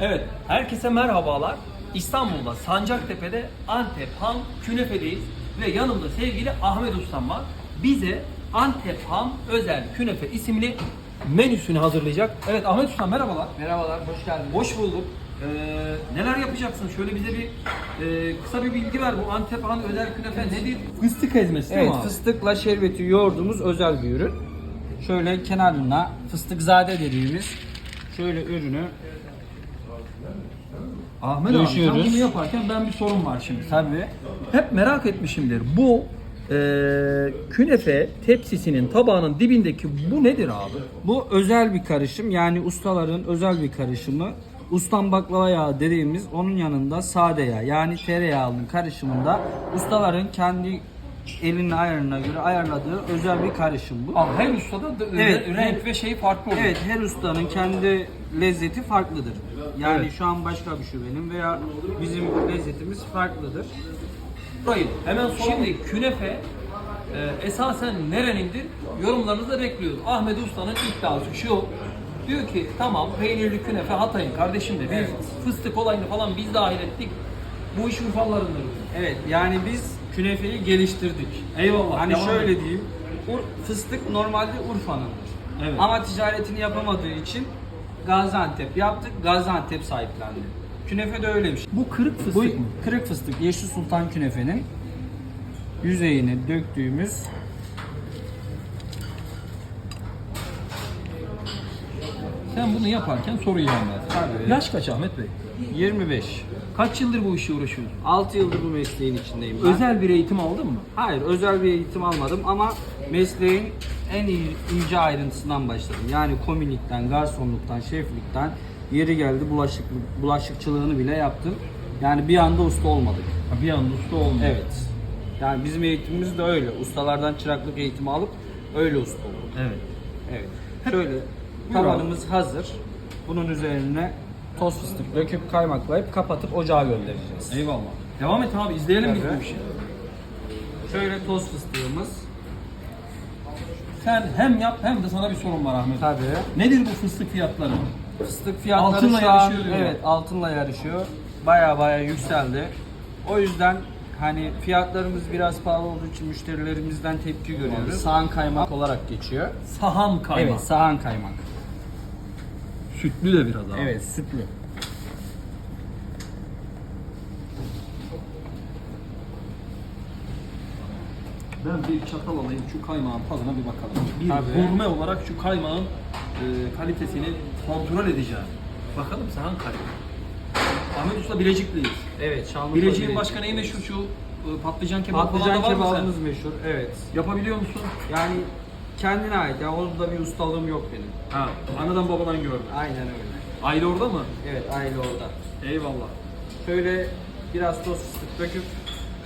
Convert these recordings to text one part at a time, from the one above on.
Evet, herkese merhabalar. İstanbul'da Sancaktepe'de Antep Ham Künefe'deyiz ve yanımda sevgili Ahmet Ustam var. Bize Antep Ham Özel Künefe isimli menüsünü hazırlayacak. Evet Ahmet Ustam merhabalar. Merhabalar, hoş geldiniz. Hoş bulduk. Ee, neler yapacaksın? Şöyle bize bir e, kısa bir bilgi ver. Bu Antep Ham Özel Künefe nedir? Fıstık ezmesi değil Evet, mi abi? fıstıkla şerbeti yoğurduğumuz özel bir ürün. Şöyle kenarına fıstıkzade dediğimiz şöyle ürünü Ahmet abi sen bunu yaparken ben bir sorun var şimdi. tabi Hep merak etmişimdir. Bu e, künefe tepsisinin tabağının dibindeki bu nedir abi? bu özel bir karışım yani ustaların özel bir karışımı. Ustam baklava yağı dediğimiz onun yanında sade yağ yani tereyağının karışımında ustaların kendi elinin ayarına göre ayarladığı özel bir karışım bu. Abi her ustada da Evet. renk ve şey farklı oluyor. Evet her ustanın kendi lezzeti farklıdır. Yani Evet. şu an başka bir şubenin veya bizim lezzetimiz farklıdır. Burayı hemen Şimdi künefe e, esasen nerenindir? Yorumlarınızı da bekliyoruz. Ahmet Usta'nın iddiası şu. Diyor ki tamam peynirli künefe Hatay'ın kardeşim de biz Evet. fıstık olayını falan biz dahil ettik. Bu iş Urfalılarındır. Evet yani biz künefeyi geliştirdik. Eyvallah. Hani devam şöyle et. diyeyim. Ur- fıstık normalde Urfa'nındır. Evet. Ama ticaretini yapamadığı için Gaziantep yaptık. Gaziantep sahiplendi. Künefe de öyle bir şey. Bu kırık fıstık Bu mı? kırık fıstık Yeşil Sultan künefenin yüzeyine döktüğümüz Sen bunu yaparken soru gelmez. Tabii. Yaş kaç Ahmet Bey? 25. Kaç yıldır bu işe uğraşıyorsun? 6 yıldır bu mesleğin içindeyim ben. Özel bir eğitim aldın mı? Hayır, özel bir eğitim almadım ama mesleğin en iyi ince ayrıntısından başladım. Yani komilikten, garsonluktan, şeflikten yeri geldi bulaşık bulaşıkçılığını bile yaptım. Yani bir anda usta olmadık. Ha, Bir anda usta olmuyor. Evet. Yani bizim eğitimimiz de öyle. Ustalardan çıraklık eğitimi alıp öyle usta olduk. Evet. Evet. Şöyle tavanımız hazır. Bunun üzerine toz fıstık döküp kaymaklayıp kapatıp ocağa göndereceğiz. Eyvallah. Devam et abi izleyelim Evet. bu işi. Şöyle toz fıstığımız. Sen hem yap hem de sana bir sorun var Ahmet. Tabii. Nedir bu fıstık fiyatları? Fıstık fiyatları Altınla şu an- yarışıyor diyorlar. Evet, altınla yarışıyor. Baya baya yükseldi. O yüzden hani fiyatlarımız biraz pahalı olduğu için müşterilerimizden tepki görüyoruz. Sahan kaymak olarak geçiyor. Saham kaymak. Evet, sahan kaymak. Sütlü de biraz abi. Evet, sütlü. Ben bir çatal alayım şu kaymağın tadına bir bakalım. Bir Tabii. gurme olarak şu kaymağın e, kalitesini kontrol edeceğim. Bakalım saham kaymak. Ahmet Usta Bilecikliyiz. Evet, Şanlıurfa Bilecik'in Bilecik. başka neyi meşhur şu e, patlıcan kebabı falan Patlıcan da var mı kebabımız sen? meşhur. Evet. Yapabiliyor musun? Yani kendine ait. Yani orada bir ustalığım yok benim. Ha, anadan babadan gördüm. Aynen öyle. Aile orada mı? Evet, aile orada. Eyvallah. Şöyle biraz toz fıstık döküp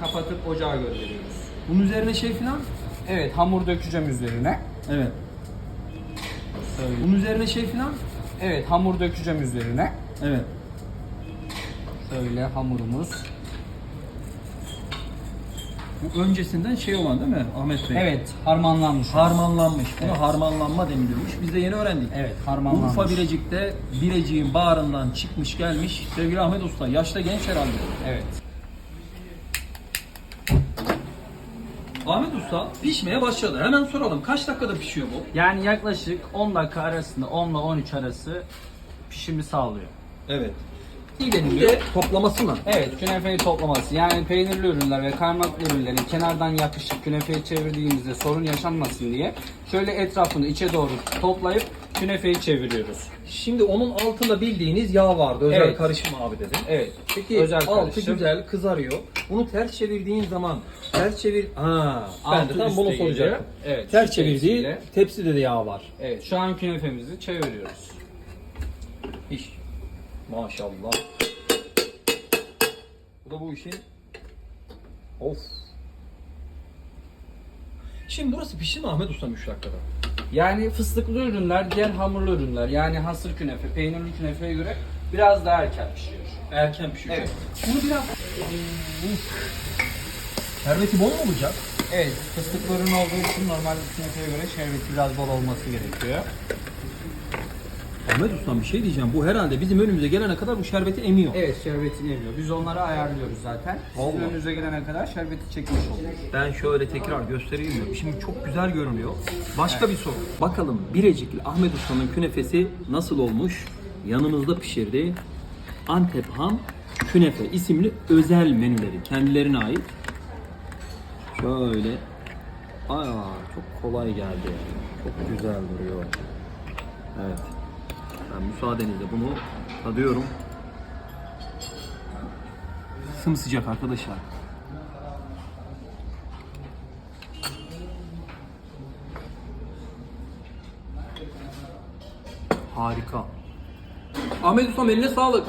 kapatıp ocağa gönderiyoruz. Bunun üzerine şey falan? Evet, hamur dökeceğim üzerine. Evet. Şöyle. Bunun üzerine şey falan? Evet, hamur dökeceğim üzerine. Evet. Şöyle hamurumuz. Bu öncesinden şey olan değil mi Ahmet Bey? Evet, harmanlanmış. Harmanlanmış. Buna Evet. harmanlanma deniliyormuş. Biz de yeni öğrendik. Evet, harmanlanmış. Urfa Bilecik'te Bilecik'in bağrından çıkmış gelmiş sevgili Ahmet Usta. Yaşta genç herhalde. Evet. Ahmet Usta pişmeye başladı. Hemen soralım. Kaç dakikada pişiyor bu? Yani yaklaşık 10 dakika arasında 10 ile 13 arası pişimi sağlıyor. Evet. Bir deniliyor. de toplaması mı? Evet, künefeyi toplaması. Yani peynirli ürünler ve kaymaklı ürünlerin kenardan yapışık künefeyi çevirdiğimizde sorun yaşanmasın diye şöyle etrafını içe doğru toplayıp künefeyi çeviriyoruz. Şimdi onun altında bildiğiniz yağ vardı. Özel Evet. karışım abi dedi. Evet. Peki özel altı karışım. güzel kızarıyor. Bunu ters çevirdiğin zaman ters çevir... Ha, ben Altı de tam bunu geliyor. soracaktım. Evet, Ters şu çevirdiği tepside de yağ var. Evet, şu an künefemizi çeviriyoruz. Maşallah. Bu da bu işin. Of. Şimdi burası pişti mi Ahmet Usta 3 dakikada? Yani fıstıklı ürünler, diğer hamurlu ürünler yani hasır künefe, peynirli künefeye göre biraz daha erken pişiyor. Erken pişiyor. Evet. Bunu biraz... Şerbeti bol mu olacak? Evet, fıstıklı ürün olduğu için normal künefeye göre şerbeti biraz bol olması gerekiyor. Ahmet Ustam bir şey diyeceğim. Bu herhalde bizim önümüze gelene kadar bu şerbeti emiyor. Evet şerbetini emiyor. Biz onları ayarlıyoruz zaten. Sizin önünüze gelene kadar şerbeti çekmiş oluyor. Ben şöyle tekrar göstereyim mi? Şimdi çok güzel görünüyor. Başka bir soru. Bakalım Birecikli Ahmet Usta'nın künefesi nasıl olmuş? Yanımızda pişirdiği Antep Ham Künefe isimli özel menüleri. Kendilerine ait. Şöyle. Aa, çok kolay geldi. Çok güzel duruyor. Evet. Müsaadenizle bunu tadıyorum. Sımsıcak arkadaşlar. Harika. Ahmet Ustam eline sağlık.